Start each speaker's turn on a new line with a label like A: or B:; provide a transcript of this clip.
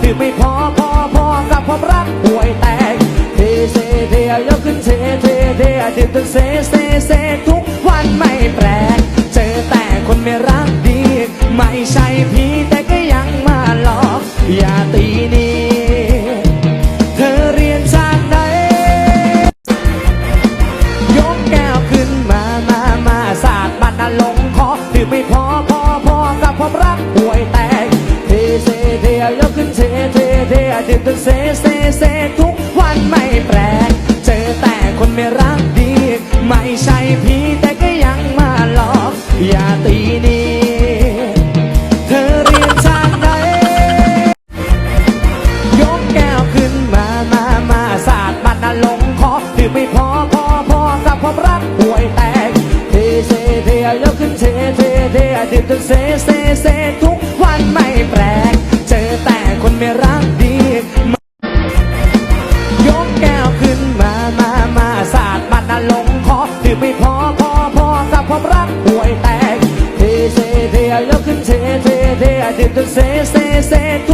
A: ที่ไม่พอพอพอกับความรักห่วยแตกเทเซเทยกขึ้นเทเทเทจิตเซเซเซ เซเซเซทุกวันไม่แปลก เจอแต่คนไม่รักดี ไม่ใช่พี่แต่ก็ยังมาหลอก อย่าตีนี้ เธอเรียนทางใดยกแก้วขึ้นมา มามาสาดมันลงคอถือไม่พอพอพอกับความรักป่วยแตก เทเทเทยกขึ้นเทเทเทดื่มจนเซเซเซทุก คอดื่มไม่พอพอพอกับความรักห่วยแตกเทเซเทยกขึ้นเทเทเทดื่มจนเซเซเซ